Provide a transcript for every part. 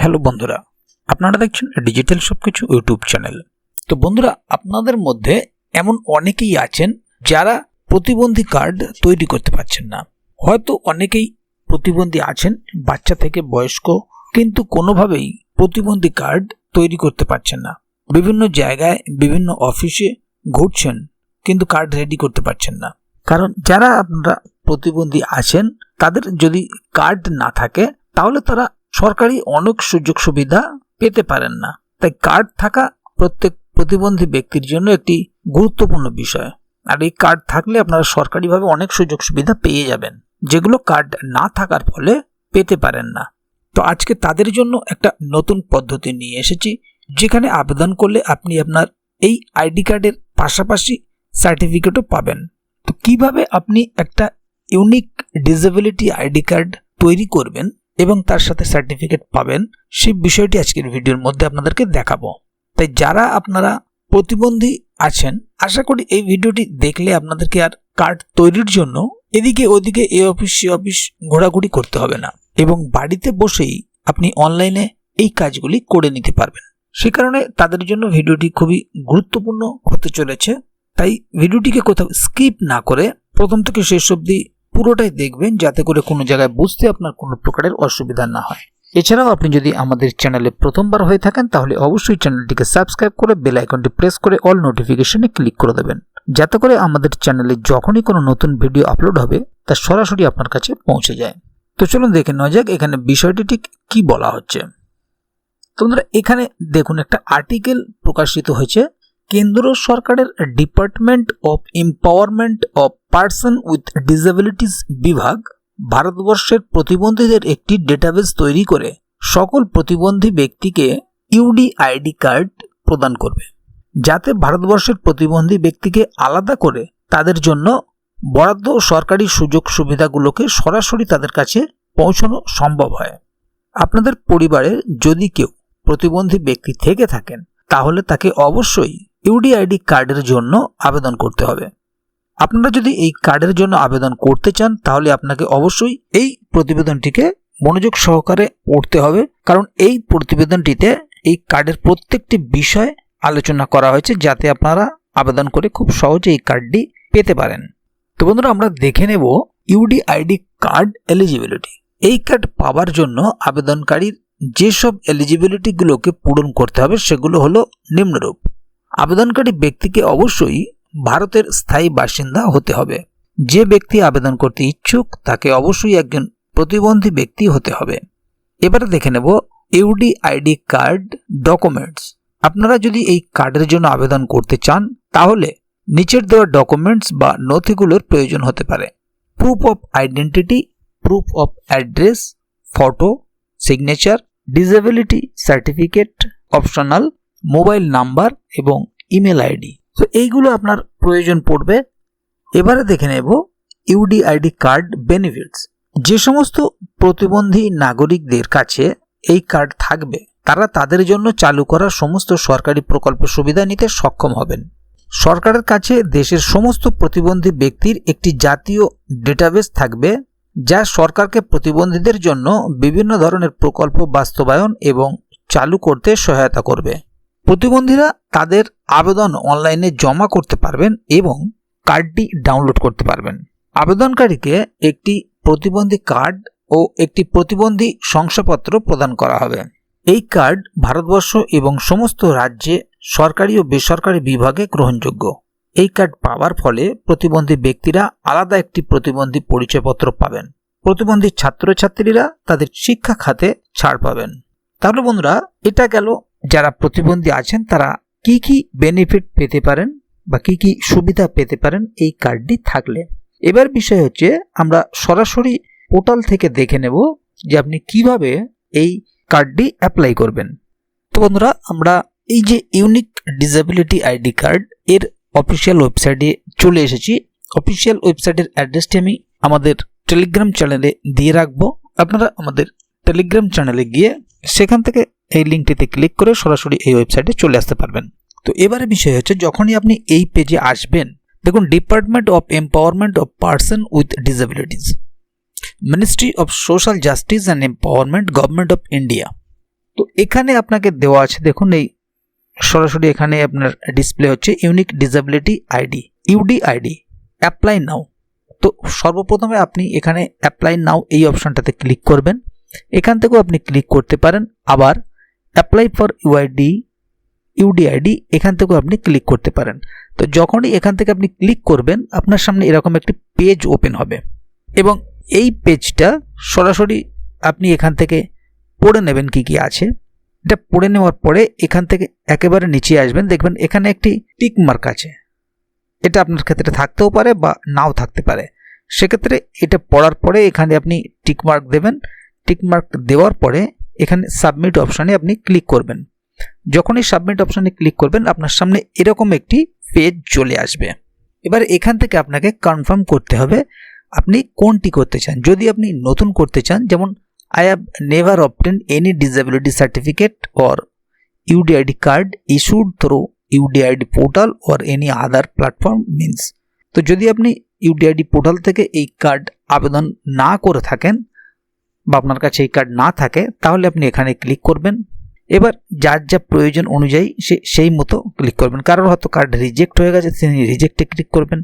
Hello বন্ধুরা, আপনারা দেখছেন ডিজিটাল সবকিছু ইউটিউব চ্যানেল। তো বন্ধুরা, আপনাদের মধ্যে এমন অনেকেই আছেন যারা প্রতিবন্ধী কার্ড তৈরি করতে পারছেন না। হয়তো অনেকেই প্রতিবন্ধী আছেন, বাচ্চা থেকে বয়স্ক, কিন্তু কোনোভাবেই প্রতিবন্ধী কার্ড তৈরি করতে পারছেন না। বিভিন্ন জায়গায়, বিভিন্ন অফিসে ঘুরছেন, কিন্তু কার্ড রেডি করতে পারছেন না। কারণ যারা আপনারা প্রতিবন্ধী আছেন, তাদের যদি কার্ড না থাকে, তাহলে তারা সরকারি অনেক সুযোগ সুবিধা পেতে পারেন না। তাই কার্ড থাকা প্রত্যেক প্রতিবন্ধী ব্যক্তির জন্য একটি গুরুত্বপূর্ণ বিষয়। আর এই কার্ড থাকলে আপনারা সরকারিভাবে অনেক সুযোগ সুবিধা পেয়ে যাবেন, যেগুলো কার্ড না থাকার ফলে পেতে পারেন না। তো আজকে তাদের জন্য একটা নতুন পদ্ধতি নিয়ে এসেছি, যেখানে আবেদন করলে আপনি আপনার এই আইডি কার্ডের পাশাপাশি সার্টিফিকেটও পাবেন। তো কীভাবে আপনি একটা ইউনিক ডিসেবিলিটি আইডি কার্ড তৈরি করবেন এবং তার সাথে সার্টিফিকেট পাবেন, সেই বিষয়টি আজকের ভিডিওর মধ্যে আপনাদেরকে দেখাবো। তাই যারা আপনারা প্রতিবন্ধী আছেন, আশা করি এই ভিডিওটি দেখলে আপনাদেরকে আর কার্ড তৈরির জন্য এদিকে ওদিকে এ অফিস, সে অফিস ঘোরাঘুরি করতে হবে না এবং বাড়িতে বসেই আপনি অনলাইনে এই কাজগুলি করে নিতে পারবেন। সে কারণে তাদের জন্য ভিডিওটি খুবই গুরুত্বপূর্ণ হতে চলেছে। তাই ভিডিওটিকে কোথাও স্কিপ না করে প্রথম থেকে শেষ অবধি পুরোটাই দেখবেন যাতে করে কোনো জায়গায় বুঝতে আপনার কোনো প্রকারের অসুবিধা না হয়। এছাড়াও আপনি যদি আমাদের চ্যানেলে প্রথমবার হয়ে থাকেন, তাহলে অবশ্যই চ্যানেলটিকে সাবস্ক্রাইব করে বেল আইকনটি প্রেস করে অল নোটিফিকেশনে ক্লিক করে দেবেন। যাতে করে আমাদের চ্যানেলে যখনই কোনো নতুন ভিডিও আপলোড হবে, তা সরাসরি আপনার কাছে পৌঁছে যায়। তো চলুন দেখে নেওয়া যাক এখানে বিষয়টি ঠিক কী বলা হচ্ছে। তোমরা এখানে দেখুন একটা আর্টিকেল প্রকাশিত হয়েছে, কেন্দ্র সরকারের department of empowerment of person with disabilities বিভাগ ভারতবর্ষের প্রতিবন্ধীদের একটি ডেটাবেস তৈরি করে সকল প্রতিবন্ধী ব্যক্তিকে ইউডি আইডি কার্ড প্রদান করবে, যাতে ভারতবর্ষের প্রতিবন্ধী ব্যক্তিকে আলাদা করে তাদের জন্য বরাদ্দ সরকারি সুযোগ সুবিধাগুলোকে সরাসরি তাদের কাছে পৌঁছানো সম্ভব হয়। আপনাদের পরিবারে যদি কেউ প্রতিবন্ধী ব্যক্তি থেকে থাকেন, তাহলে তাকে অবশ্যই ইউডিআইডি কার্ডের জন্য আবেদন করতে হবে। আপনারা যদি এই কার্ডের জন্য আবেদন করতে চান, তাহলে আপনাকে অবশ্যই এই প্রতিবেদনটিকে মনোযোগ সহকারে পড়তে হবে। কারণ এই প্রতিবেদনটিতে এই কার্ডের প্রত্যেকটি বিষয় আলোচনা করা হয়েছে, যাতে আপনারা আবেদন করে খুব সহজে এই কার্ডটি পেতে পারেন। তো বন্ধুরা, আমরা দেখে নেব ইউডিআইডি কার্ড এলিজিবিলিটি। এই কার্ড পাওয়ার জন্য আবেদনকারীর যেসব এলিজিবিলিটিগুলোকে পূরণ করতে হবে, সেগুলো হলো নিম্নরূপ। আবেদনকারী ব্যক্তিকে অবশ্যই ভারতের স্থায়ী বাসিন্দা হতে হবে। যে ব্যক্তি আবেদন করতে ইচ্ছুক, তাকে অবশ্যই একজন প্রতিবন্ধী ব্যক্তি হতে হবে। এবারে দেখে নেব ইউডি আইডি কার্ড ডকুমেন্টস। আপনারা যদি এই কার্ডের জন্য আবেদন করতে চান, তাহলে নিচের দেওয়া ডকুমেন্টস বা নথিগুলোর প্রয়োজন হতে পারে। Proof of identity, proof of address, photo, signature disability certificate, optional, mobile number এবং ইমেল আইডি। তো এইগুলো আপনার প্রয়োজন পড়বে। এবারে দেখে নেব ইউডিআইডি কার্ড বেনিফিটস যে সমস্ত প্রতিবন্ধী নাগরিকদের কাছে এই কার্ড থাকবে, তারা তাদের জন্য চালু করা সমস্ত সরকারি প্রকল্পের সুবিধা নিতে সক্ষম হবেন। সরকারের কাছে দেশের সমস্ত প্রতিবন্ধী ব্যক্তির একটি জাতীয় ডেটাবেস থাকবে, যা সরকারকে প্রতিবন্ধীদের জন্য বিভিন্ন ধরনের প্রকল্প বাস্তবায়ন এবং চালু করতে সহায়তা করবে। প্রতিবন্ধীরা তাদের আবেদন অনলাইনে জমা করতে পারবেন এবং কার্ডটি ডাউনলোড করতে পারবেন। আবেদনকারীকে একটি প্রতিবন্ধী কার্ড ও একটি প্রতিবন্ধী শংসাপত্র প্রদান করা হবে। এই কার্ড ভারতবর্ষ এবং সমস্ত রাজ্যে সরকারি ও বেসরকারি বিভাগে গ্রহণযোগ্য। এই কার্ড পাওয়ার ফলে প্রতিবন্ধী ব্যক্তিরা আলাদা একটি প্রতিবন্ধী পরিচয়পত্র পাবেন। প্রতিবন্ধী ছাত্রছাত্রীরা তাদের শিক্ষা খাতে ছাড় পাবেন। তাহলে বন্ধুরা, এটা গেল যারা প্রতিবন্ধী আছেন, তারা কি কি বেনিফিট পেতে পারেন বা কি কি সুবিধা পেতে পারেন এই কার্ডটি থাকলে? এবার বিষয় হচ্ছে, আমরা সরাসরি পোর্টাল থেকে দেখে নেব যে আপনি কীভাবে এই কার্ডটি অ্যাপ্লাই করবেন। তো বন্ধুরা, আমরা এই যে ইউনিক ডিসেবিলিটি আইডি কার্ড এর অফিসিয়াল ওয়েবসাইটে চলে এসেছি। অফিসিয়াল ওয়েবসাইটের অ্যাড্রেসটি আমি আমাদের টেলিগ্রাম চ্যানেলে দিয়ে রাখব। আপনারা আমাদের টেলিগ্রাম চ্যানেলে গিয়ে সেখান থেকে এই লিঙ্কটিতে ক্লিক করে সরাসরি এই ওয়েবসাইটে চলে আসতে পারবেন। তো এবারে বিষয় হচ্ছে, যখনই আপনি এই পেজে আসবেন, দেখুন department of empowerment of person with disabilities ministry of social justice and empowerment government of India তো এখানে আপনাকে দেওয়া আছে, দেখুন এই সরাসরি এখানে আপনার ডিসপ্লে হচ্ছে unique disability ID UD ID apply now তো সর্বপ্রথমে আপনি এখানে অ্যাপ্লাই নাও এই অপশনটাতে ক্লিক করবেন। এখান থেকেও আপনি ক্লিক করতে পারেন। আবার অ্যাপ্লাই ফর ইউআইডি ইউডিআইডি এখান থেকেও আপনি ক্লিক করতে পারেন। তো যখনই এখান থেকে আপনি ক্লিক করবেন, আপনার সামনে এরকম একটি পেজ ওপেন হবে। এবং এই পেজটা সরাসরি আপনি এখান থেকে পড়ে নেবেন কি কি আছে। এটা পড়ে নেওয়ার পরে এখান থেকে একেবারে নিচে আসবেন, দেখবেন এখানে একটি টিক মার্ক আছে। এটা আপনার ক্ষেত্রে থাকতেও পারে বা নাও থাকতে পারে। সেক্ষেত্রে এটা পড়ার পরে এখানে আপনি টিক মার্ক দেবেন। টিক মার্ক দেওয়ার পরে এখানে সাবমিট অপশানে আপনি ক্লিক করবেন। যখনই সাবমিট অপশানে ক্লিক করবেন, আপনার সামনে এরকম একটি পেজ চলে আসবে। এবার এখান থেকে আপনাকে কনফার্ম করতে হবে আপনি কোনটি করতে চান। যদি আপনি নতুন করতে চান, যেমন I have never obtain any disability certificate or UDID card issued through UDID portal or any other platform means তো যদি আপনি ইউডিআইডি পোর্টাল থেকে এই কার্ড আবেদন না করে থাকেন বা আপনার কাছে এই কার্ড না থাকে, তাহলে আপনি এখানে ক্লিক করবেন। এবার যার যা প্রয়োজন অনুযায়ী সে, সেই মতো ক্লিক করবেন। কারোর হয়তো কার্ড রিজেক্ট হয়ে গেছে, তিনি রিজেক্টে ক্লিক করবেন।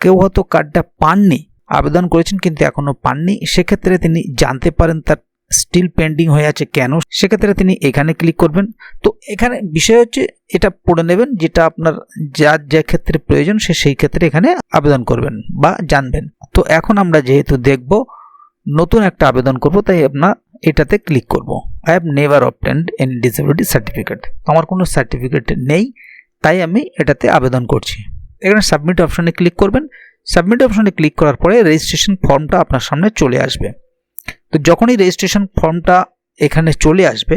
কেউ হয়তো কার্ডটা পাননি, আবেদন করেছেন কিন্তু এখনও পাননি, সেক্ষেত্রে তিনি জানতে পারেন তার স্টিল পেন্ডিং হয়ে আছে কেন, সেক্ষেত্রে তিনি এখানে ক্লিক করবেন। তো এখানে বিষয় হচ্ছে, এটা পড়ে নেবেন, যেটা আপনার যার যা ক্ষেত্রে প্রয়োজন, সে সেই ক্ষেত্রে এখানে আবেদন করবেন বা জানবেন। তো এখন আমরা যেহেতু দেখব নতুন একটা আবেদন করব, তাই আপনার এটাতে ক্লিক করব। I have never obtained an disability certificate আমার কোনো সার্টিফিকেট নেই, তাই আমি এটাতে আবেদন করছি। এখানে সাবমিট অপশানে ক্লিক করবেন। সাবমিট অপশানে ক্লিক করার পরে রেজিস্ট্রেশন ফর্মটা আপনার সামনে চলে আসবে। তো যখনই রেজিস্ট্রেশন ফর্মটা এখানে চলে আসবে,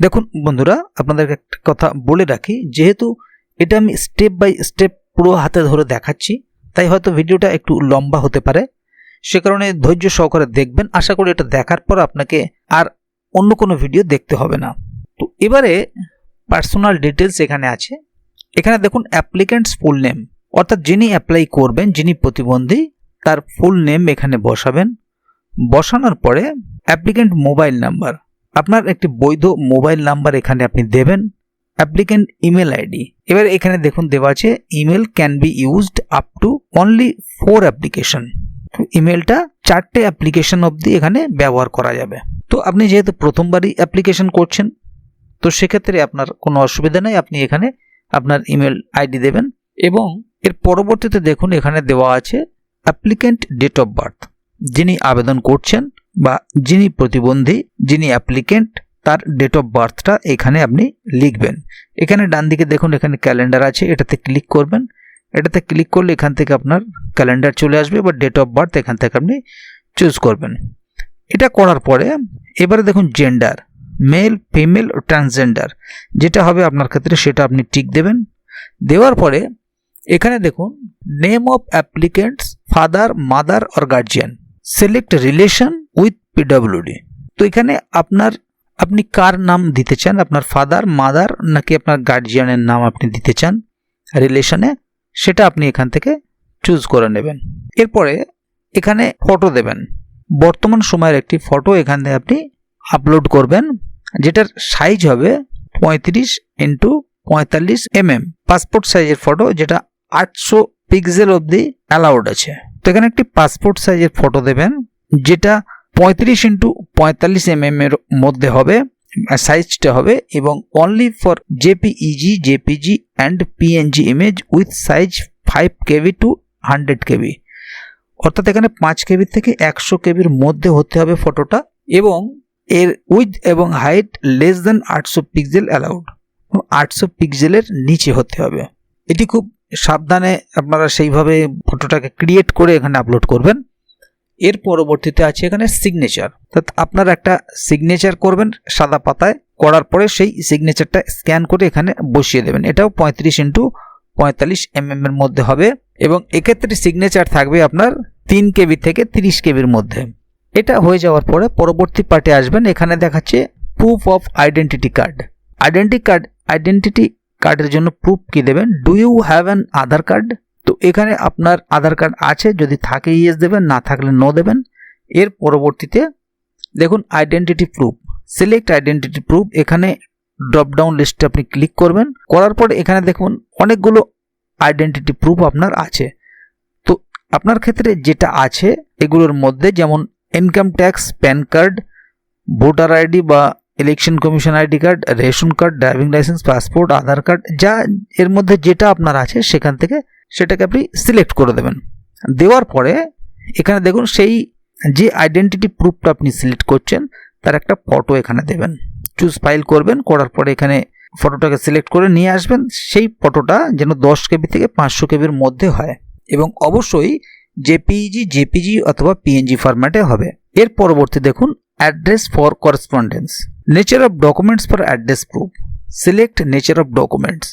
দেখুন বন্ধুরা আপনাদেরকে একটা কথা বলে রাখি, যেহেতু এটা আমি স্টেপ বাই স্টেপ পুরো হাতে ধরে দেখাচ্ছি, তাই হয়তো ভিডিওটা একটু লম্বা হতে পারে। সে কারণে ধৈর্য সহকারে দেখবেন। আশা করি এটা দেখার পর আপনাকে আর অন্য কোনো ভিডিও দেখতে হবে না। তো এবারে পার্সোনাল ডিটেলস এখানে আছে। এখানে দেখুন অ্যাপ্লিক্যান্টস ফুল নেম অর্থাৎ যিনি অ্যাপ্লাই করবেন, যিনি প্রতিবন্ধী, তার ফুল নেম এখানে বসাবেন। বসানোর পরে অ্যাপ্লিক্যান্ট মোবাইল নাম্বার আপনার একটি বৈধ মোবাইল নাম্বার এখানে আপনি দেবেন অ্যাপ্লিক্যান্ট ইমেল আইডি এবার এখানে দেখুন দেওয়া আছে email can be used up to only four application ইমেলটা চারটে অ্যাপ্লিকেশন অবধি এখানে ব্যবহার করা যাবে। তো আপনি যেহেতু প্রথমবারই অ্যাপ্লিকেশন করছেন, তো সেক্ষেত্রে আপনার কোনো অসুবিধা নেই, আপনি এখানে আপনার ইমেল আইডি দেবেন এবং এর পরবর্তীতে দেখুন এখানে দেওয়া আছে অ্যাপ্লিক্যান্ট ডেট অফ বার্থ যিনি আবেদন করছেন বা যিনি প্রতিবন্ধী, যিনি অ্যাপ্লিকেন্ট তার ডেট অফ বার্থটা এখানে আপনি লিখবেন। এখানে ডান দিকে দেখুন এখানে ক্যালেন্ডার আছে, এটাতে ক্লিক করবেন। এটাতে ক্লিক করলে এখান থেকে আপনার ক্যালেন্ডার চলে আসবে বা ডেট অফ বার্থ এখান থেকে আপনি চুজ করবেন। এটা করার পরে এবারে দেখুন জেন্ডার মেল ফিমেল ট্রান্সজেন্ডার যেটা হবে আপনার ক্ষেত্রে সেটা আপনি টিক দেবেন। দেওয়ার পরে এখানে দেখুন name of applicant's father mother or guardian select relation with PWD তো এখানে আপনার, আপনি কার নাম দিতে চান? আপনার ফাদার মাদার নাকি আপনার গার্জিয়ানের নাম আপনি দিতে চান? রিলেশনে সেটা আপনি এখান থেকে চুজ করে নেবেন। এরপরে এখানে ফটো দেবেন। বর্তমান সময়ের একটি ফটো এখানে আপনি আপলোড করবেন, যেটার সাইজ হবে পঁয়ত্রিশ ইন্টু পঁয়তাল্লিশ এম এম পাসপোর্ট সাইজের ফটো যেটা আটশো পিক্সেল অবধি অ্যালাউড আছে। তো এখানে একটি পাসপোর্ট সাইজের ফটো দেবেন, যেটা পঁয়ত্রিশ ইন্টু পঁয়তাল্লিশ এম এম এর মধ্যে হবে। সাইজটা হবে এবং only for JPEG JPG and PNG image with size five KB to hundred KB অর্থাৎ এখানে পাঁচ কেবির থেকে একশো কেবির মধ্যে হতে হবে ফটোটা এবং এর উইথ এবং হাইট লেস দেন আটশো পিক্সেল অ্যালাউড আটশো পিক্সেলের নিচে হতে হবে। এটি খুব সাবধানে আপনারা সেইভাবে ফটোটাকে ক্রিয়েট করে এখানে আপলোড করবেন। এর পরবর্তীতে আছে এখানে সিগনেচার অর্থাৎ আপনার একটা সিগনেচার করবেন সাদা পাতায়, করার পরে সেই সিগনেচারটা স্ক্যান করে এখানে বসিয়ে দেবেন। এটাও পঁয়ত্রিশ ইন্টু পঁয়তাল্লিশ এম এর মধ্যে হবে এবং এক্ষেত্রে সিগনেচার থাকবে আপনার তিন কেবি থেকে তিরিশ কেবির মধ্যে। এটা হয়ে যাওয়ার পরে পরবর্তী পার্টে আসবেন। এখানে দেখাচ্ছে proof of identity card identity card identity কার্ডের জন্য প্রুফ কি দেবেন? Do you have an Aadhaar card তো এখানে আপনার আধার কার্ড আছে, যদি থাকে ইয়েস দেবেন, না থাকলে নো দেবেন। এর পরবর্তীতে দেখুন identity proof select identity proof এখানে ড্রপ ডাউন লিস্টে আপনি ক্লিক করবেন। করার পর এখানে দেখুন অনেকগুলো আইডেন্টিটি প্রুফ আপনার আছে। তো আপনার ক্ষেত্রে যেটা আছে, এগুলোর মধ্যে যেমন income tax PAN card voter ID বা election commission ID card ration card driving licence passport Aadhaar card যা এর মধ্যে যেটা আপনার আছে, সেখান থেকে সেটাকে আপনি সিলেক্ট করে দেবেন। দেওয়ার পরে এখানে দেখুন সেই যে আইডেন্টিটি প্রুফটা আপনি সিলেক্ট করছেন, তার একটা ফটো এখানে দেবেন। চুজ ফাইল করবেন, করার পরে এখানে ফটোটাকে সিলেক্ট করে নিয়ে আসবেন। সেই ফটোটা যেন দশ কেবি থেকে পাঁচশো কেবির মধ্যে হয় এবং অবশ্যই জেপিজি জেপিজি অথবা পিএনজি ফরম্যাটে হবে। এর পরবর্তী দেখুন address for correspondence nature of documents for address proof select nature of documents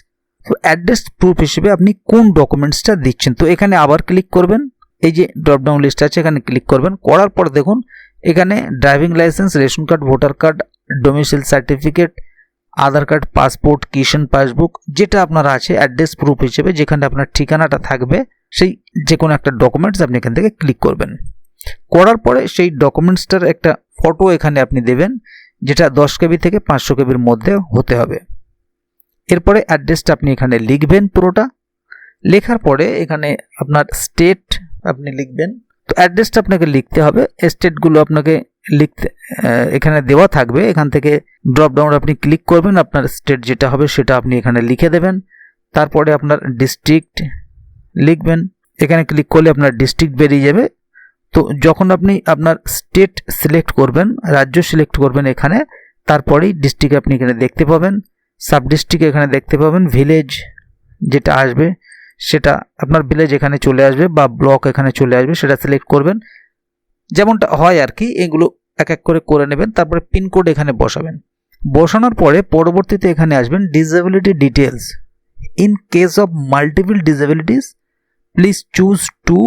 address proof হিসেবে আপনি কোন ডকুমেন্টসটা দিচ্ছেন? তো এখানে আবার ক্লিক করবেন। এই যে ড্রপডাউন লিস্ট আছে, এখানে ক্লিক করবেন। করার পর দেখুন, এখানে driving licence ration card voter card domicile certificate Aadhaar card passport Kisan passbook যেটা আপনার আছে অ্যাড্রেস প্রুফ হিসেবে যেখানে আপনার ঠিকানাটা থাকবে, সেই যে কোনো একটা ডকুমেন্টস আপনি এখান থেকে ক্লিক করবেন। করার পরে সেই ডকুমেন্টসটার একটা ফটো এখানে আপনি দেবেন, যেটা দশ কেবি থেকে পাঁচশো কেবির মধ্যে হতে হবে। এরপরে অ্যাড্রেসটা আপনি এখানে লিখবেন পুরোটা। লেখার পরে এখানে আপনার স্টেট আপনি লিখবেন। তো অ্যাড্রেসটা আপনাকে লিখতে হবে। স্টেটগুলো আপনাকে লিখতে এখানে দেওয়া থাকবে। এখান থেকে ড্রপ ডাউন আপনি ক্লিক করবেন। আপনার স্টেট যেটা হবে সেটা আপনি এখানে লিখে দেবেন। তারপরে আপনার ডিস্ট্রিক্ট লিখবেন। এখানে ক্লিক করলে আপনার ডিস্ট্রিক্ট বেরিয়ে যাবে। তো যখন আপনি আপনার স্টেট সিলেক্ট করবেন, রাজ্য সিলেক্ট করবেন এখানে, তারপরেই ডিস্ট্রিক্ট আপনি এখানে দেখতে পাবেন। সাব ডিস্ট্রিক্ট এখানে দেখতে পাবেন ভিলেজ যেটা আসবে, সেটা আপনার ভিলেজ এখানে চলে আসবে বা ব্লক এখানে চলে আসবে, সেটা সিলেক্ট করবেন। যেমনটা হয় আর কি, এগুলো এক এক করে করে নেবেন, তারপরে পিনকোড এখানে বসাবেন। বসানোর পরে পরবর্তীতে এখানে আসবেন disability details in case of multiple disabilities please choose two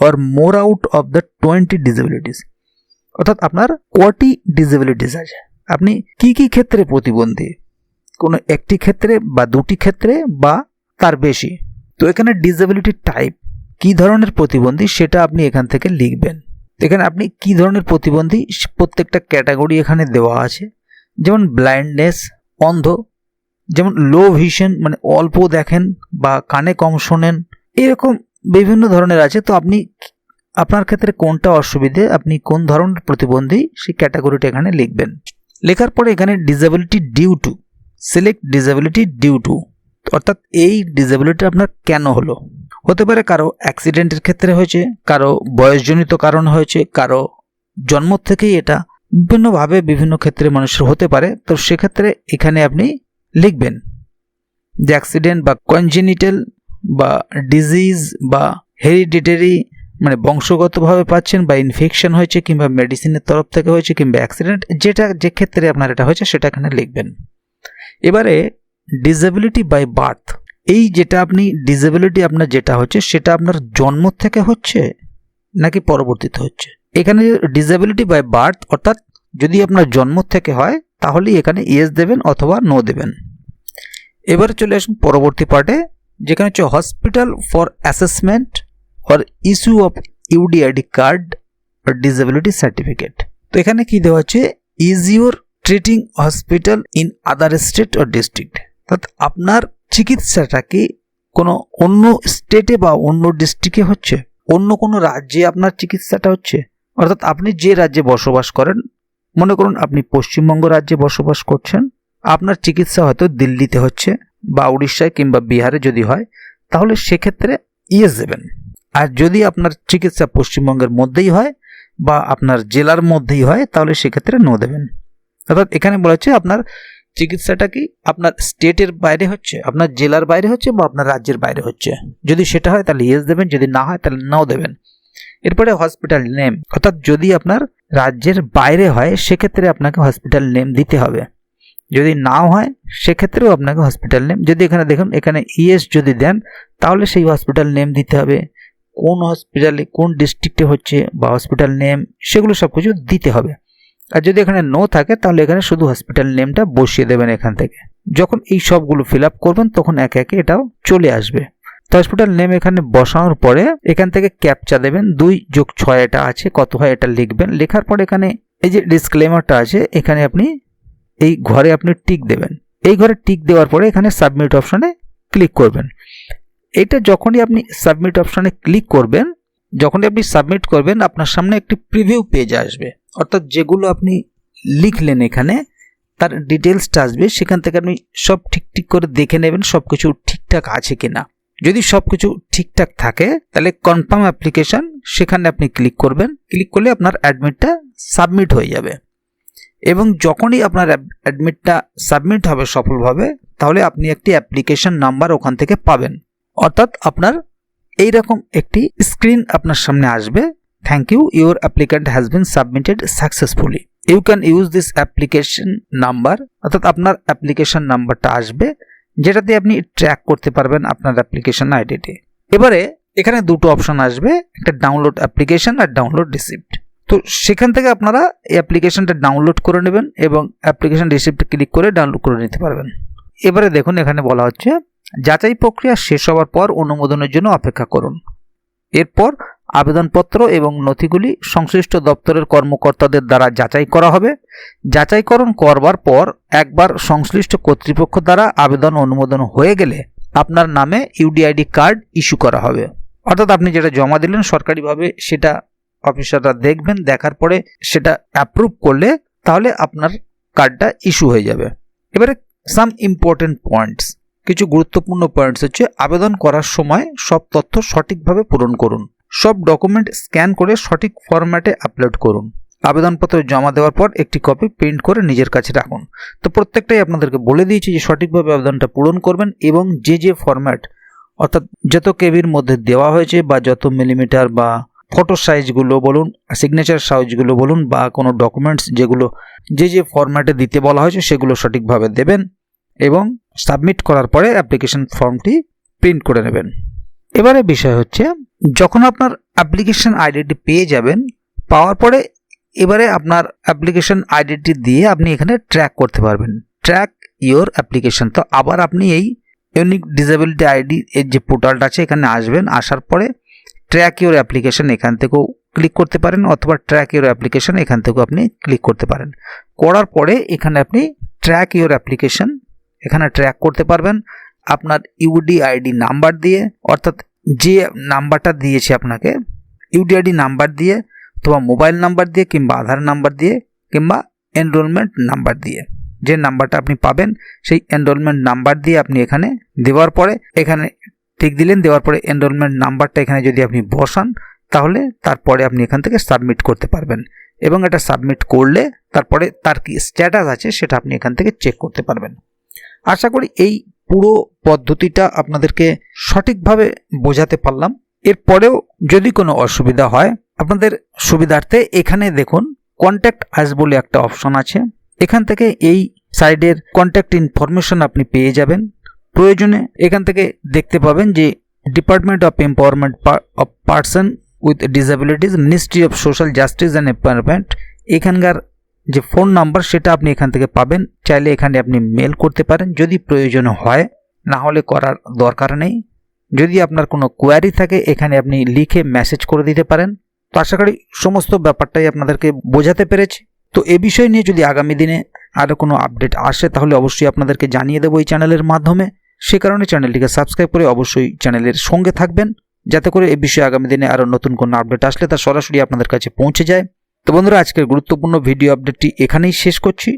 or more out of the twenty disabilities অর্থাৎ আপনার কটি ডিসেবিলিটিস আছে? আপনি কি কি ক্ষেত্রে প্রতিবন্ধী? কোনো একটি ক্ষেত্রে বা দুটি ক্ষেত্রে বা তার বেশি। তো এখানে ডিসেবিলিটি টাইপ কি ধরনের প্রতিবন্ধী সেটা আপনি এখান থেকে লিখবেন। এখানে আপনি কি ধরনের প্রতিবন্ধী প্রত্যেকটা ক্যাটাগরি এখানে দেওয়া আছে। যেমন ব্লাইন্ডনেস অন্ধ, যেমন লো ভিশন মানে অল্প দেখেন বা কানে কম শোনেন, এরকম বিভিন্ন ধরনের আছে। তো আপনি আপনার ক্ষেত্রে কোনটা অসুবিধে, আপনি কোন ধরনের প্রতিবন্ধী সেই ক্যাটাগরিটা এখানে লিখবেন। লেখার পরে এখানে disability due to select disability due to অর্থাৎ এই ডিসেবিলিটি আপনার কেন হলো? হতে পারে কারও অ্যাক্সিডেন্টের ক্ষেত্রে হয়েছে, কারও বয়সজনিত কারণ হয়েছে, কারও জন্ম থেকেই এটা বিভিন্নভাবে বিভিন্ন ক্ষেত্রে মানুষের হতে পারে। তো সেক্ষেত্রে এখানে আপনি লিখবেন যে অ্যাক্সিডেন্ট বা কনজেনিটাল বা ডিজিজ বা হেরিডিটারি মানে বংশগতভাবে পাচ্ছেন বা ইনফেকশন হয়েছে কিংবা মেডিসিনের তরফ থেকে হয়েছে কিংবা অ্যাক্সিডেন্ট যেটা যে ক্ষেত্রে আপনার এটা হয়েছে সেটা এখানে লিখবেন। এবারে ডিসেবিলিটি বাই বার্থ এই যেটা আপনি ডিসেবিলিটি আপনার যেটা হচ্ছে সেটা আপনার জন্ম থেকে হচ্ছে নাকি পরবর্তীতে হচ্ছে? এখানে ডিসেবিলিটি বাই বার্থ অর্থাৎ যদি আপনার জন্ম থেকে হয় তাহলেই এখানে ইয়েস দেবেন অথবা নো দেবেন। এবারে চলে আসুন পরবর্তী পার্টে যেখানে হচ্ছে hospital for assessment or issue of UDID card disability certificate তো এখানে কি দেওয়া হচ্ছে is your treating hospital in other state or district অর্থাৎ আপনার চিকিৎসাটা কি কোনো অন্য স্টেটে বা অন্য ডিস্ট্রিক্টে হচ্ছে? অন্য কোনো রাজ্যে আপনার চিকিৎসাটা হচ্ছে? অর্থাৎ আপনি যে রাজ্যে বসবাস করেন, মনে করুন আপনি পশ্চিমবঙ্গ রাজ্যে বসবাস করছেন, আপনার চিকিৎসা হয়তো দিল্লিতে হচ্ছে বা উড়িষ্যায় কিংবা বিহারে যদি হয়, তাহলে সেক্ষেত্রে ইয়েস দেবেন। আর যদি আপনার চিকিৎসা পশ্চিমবঙ্গের মধ্যেই হয় বা আপনার জেলার মধ্যেই হয়, তাহলে সেক্ষেত্রে নো দেবেন। অর্থাৎ এখানে বলা হচ্ছে আপনার চিকিৎসাটা কি? আপনার স্টেটের বাইরে হচ্ছে, আপনার জেলার বাইরে হচ্ছে বা আপনার রাজ্যের বাইরে হচ্ছে। যদি সেটা হয় তাহলে ইয়েস দেবেন, যদি না হয় তাহলে নাও দেবেন। এরপরে হসপিটাল নেম অর্থাৎ যদি আপনার রাজ্যের বাইরে হয়, সেক্ষেত্রে আপনাকে হসপিটাল নেম দিতে হবে। যদি নাও হয়, সেক্ষেত্রেও আপনাকে হসপিটাল নেম যদি এখানে দেখুন, এখানে ইএস যদি দেন, তাহলে সেই হসপিটাল নেম দিতে হবে। কোন হসপিটালে কোন ডিস্ট্রিক্টে হচ্ছে বা হসপিটাল নেম সেগুলো সব কিছু দিতে হবে। আর যদি এখানে নো থাকে, তাহলে এখানে শুধু হসপিটাল নেমটা বসিয়ে দেবেন এখান থেকে। যখন এই সবগুলো ফিল আপ করবেন, তখন একে একে এটাও চলে আসবে। তো হসপিটাল নেম এখানে বসানোর পরে, এখান থেকে ক্যাপচা দেবেন, দুই যোগ ছয় এটা আছে, কত হয় এটা লিখবেন। লেখার পর এখানে এই যে ডিসক্লেমারটা আছে, এখানে আপনি এই ঘরে আপনি টিক দেবেন। এই ঘরে টিক দেওয়ার পরে এখানে সাবমিট অপশানে ক্লিক করবেন। এটা যখনই আপনি সাবমিট অপশানে ক্লিক করবেন যখনই আপনি সাবমিট করবেন, আপনার সামনে একটি প্রিভিউ পেজ আসবে। অর্থাৎ যেগুলো আপনি লিখলেন এখানে, তার ডিটেলসটা আসবে। সেখান থেকে আপনি সব ঠিক ঠিক করে দেখে নেবেন সব কিছু ঠিকঠাক আছে কিনা। যদি সব কিছু ঠিকঠাক থাকে, তাহলে কনফার্ম অ্যাপ্লিকেশন সেখানে আপনি ক্লিক করবেন। ক্লিক করলে আপনার অ্যাডমিটটা সাবমিট হয়ে যাবে। এবং যখনই আপনার অ্যাডমিটটা সাবমিট হবে সফলভাবে, তাহলে আপনি একটি অ্যাপ্লিকেশন নাম্বার ওখান থেকে পাবেন। অর্থাৎ আপনার এই রকম একটি স্ক্রিন আপনার সামনে আসবে। Thank you your applicant has been submitted successfully you can use this application number অর্থাৎ আপনার অ্যাপ্লিকেশন নাম্বারটা আসবে, যেটাতে আপনি ট্র্যাক করতে পারবেন আপনার অ্যাপ্লিকেশন আইডিটি এবারে এখানে দুটো অপশন আসবে, একটা ডাউনলোড অ্যাপ্লিকেশন আর ডাউনলোড রিসিপ্ট তো সেখান থেকে আপনারা এই অ্যাপ্লিকেশনটা ডাউনলোড করে নেবেন এবং অ্যাপ্লিকেশন রিসিপ্ট ক্লিক করে ডাউনলোড করে নিতে পারবেন। এবারে দেখুন, এখানে বলা হচ্ছে যাচাই প্রক্রিয়া শেষ হওয়ার পর অনুমোদনের জন্য অপেক্ষা করুন। এরপর আবেদনপত্র এবং নথিগুলি সংশ্লিষ্ট দপ্তরের কর্মকর্তাদের দ্বারা যাচাই করা হবে। যাচাইকরণ করবার পর একবার সংশ্লিষ্ট কর্তৃপক্ষ দ্বারা আবেদন অনুমোদন হয়ে গেলে আপনার নামে ইউডিআইডি কার্ড ইস্যু করা হবে। অর্থাৎ আপনি যেটা জমা দিলেন সরকারিভাবে সেটা অফিসাররা দেখবেন, দেখার পরে সেটা অ্যাপ্রুভ করলে তাহলে আপনার কার্ডটা ইস্যু হয়ে যাবে। এবারে সাম ইম্পর্টেন্ট পয়েন্টস কিছু গুরুত্বপূর্ণ পয়েন্টস হচ্ছে আবেদন করার সময় সব তথ্য সঠিকভাবে পূরণ করুন। সব ডকুমেন্ট স্ক্যান করে সঠিক ফরম্যাটে আপলোড করুন। আবেদনপত্র জমা দেওয়ার পর একটি কপি প্রিন্ট করে নিজের কাছে রাখুন। তো প্রত্যেকটাই আপনাদেরকে বলে দিয়েছি যে সঠিকভাবে আবেদনটা পূরণ করবেন এবং যে যে ফরম্যাট অর্থাৎ যত কেবির মধ্যে দেওয়া হয়েছে বা যত মিলিমিটার বা ফটো সাইজগুলো বলুন সিগনেচার সাইজগুলো বলুন বা কোনো ডকুমেন্টস যেগুলো যে যে ফরম্যাটে দিতে বলা হয়েছে সেগুলো সঠিকভাবে দেবেন এবং সাবমিট করার পরে অ্যাপ্লিকেশন ফর্মটি প্রিন্ট করে নেবেন। এবারে বিষয় হচ্ছে, যখন আপনার অ্যাপ্লিকেশন আইডিটি পেয়ে যাবেন, পাওয়ার পরে এবারে আপনার অ্যাপ্লিকেশন আইডিটি দিয়ে আপনি এখানে ট্র্যাক করতে পারবেন। Track your application. তো আবার আপনি এই ইউনিক ডিসেবিলিটি আইডি, এর যে পোর্টালটা আছে, এখানে আসবেন, আসার পরে ট্র্যাক ইওর অ্যাপ্লিকেশন এখান থেকেও ক্লিক করতে পারেন, অথবা ট্র্যাক ইওর অ্যাপ্লিকেশন এখান থেকেও আপনি ক্লিক করতে পারেন। করার পরে এখানে আপনি ট্র্যাক ইওর অ্যাপ্লিকেশন এখানে ট্র্যাক করতে পারবেন আপনার ইউডি আইডি নাম্বার দিয়ে, অর্থাৎ যে নাম্বারটা দিয়েছে আপনাকে ইউডিআইডি নাম্বার দিয়ে, অথবা মোবাইল নাম্বার দিয়ে কিংবা আধার নাম্বার দিয়ে, কিংবা এনরোলমেন্ট নাম্বার দিয়ে। যে নাম্বারটা আপনি পাবেন, সেই এনরোলমেন্ট নাম্বার দিয়ে আপনি এখানে দেওয়ার পরে, এখানে ঠিক দিলেন, দেওয়ার পরে এনরোলমেন্ট নাম্বারটা এখানে যদি আপনি বসান, তাহলে তারপরে আপনি এখান থেকে সাবমিট করতে পারবেন। এবং এটা সাবমিট করলে তারপরে তার কি স্ট্যাটাস আছে, সেটা আপনি এখান থেকে চেক করতে পারবেন। আশা করি এই পুরো পদ্ধতিটা আপনাদেরকে সঠিকভাবে বোঝাতে পারলাম। এরপরেও যদি কোনো অসুবিধা হয়, আপনাদের সুবিধার্থে এখানে দেখুন কন্ট্যাক্ট আস বলে একটা অপশন আছে। এখান থেকে এই সাইডের কন্ট্যাক্ট ইনফরমেশন আপনি পেয়ে যাবেন। প্রয়োজনে এখান থেকে দেখতে পাবেন যে department of empowerment of person with disabilities ministry of social justice and empowerment এখানকার যে ফোন নাম্বার সেটা আপনি এখান থেকে পাবেন। চাইলে এখানে আপনি মেল করতে পারেন। যদি প্রয়োজন হয়, না হলে করার দরকার নেই। যদি আপনার কোনো কোয়ারি থাকে, এখানে আপনি লিখে মেসেজ করে দিতে পারেন। তো আশা করি সমস্ত ব্যাপারটাই আপনাদেরকে বোঝাতে পেরেছি। তো এ বিষয় নিয়ে যদি আগামী দিনে আরও কোনো আপডেট আসে, তাহলে অবশ্যই আপনাদেরকে জানিয়ে দেবো এই চ্যানেলের মাধ্যমে। সে কারণে চ্যানেলটিকে সাবস্ক্রাইব করে অবশ্যই চ্যানেলের সঙ্গে থাকবেন। যাতে করে এ বিষয়ে আগামী দিনে আরও নতুন কোনো আপডেট আসলে তা সরাসরি আপনাদের কাছে পৌঁছে যায়। তো বন্ধুরা, আজকের গুরুত্বপূর্ণ ভিডিও আপডেটটি এখানেই শেষ করছি।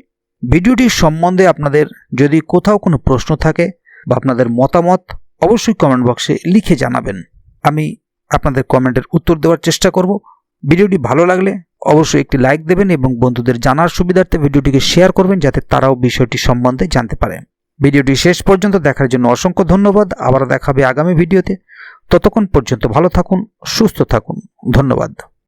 ভিডিওটির সম্বন্ধে আপনাদের যদি কোথাও কোনো প্রশ্ন থাকে বা আপনাদের মতামত, অবশ্যই কমেন্ট বক্সে লিখে জানাবেন। আমি আপনাদের কমেন্টের উত্তর দেওয়ার চেষ্টা করব। ভিডিওটি ভালো লাগলে অবশ্যই একটি লাইক দেবেন এবং বন্ধুদের জানার সুবিধার্থে ভিডিওটিকে শেয়ার করবেন, যাতে তারাও বিষয়টি সম্বন্ধে জানতে পারে। ভিডিওটি শেষ পর্যন্ত দেখার জন্য অসংখ্য ধন্যবাদ। আবার দেখাবে আগামী ভিডিওতে ততক্ষণ পর্যন্ত ভালো থাকুন, সুস্থ থাকুন। ধন্যবাদ।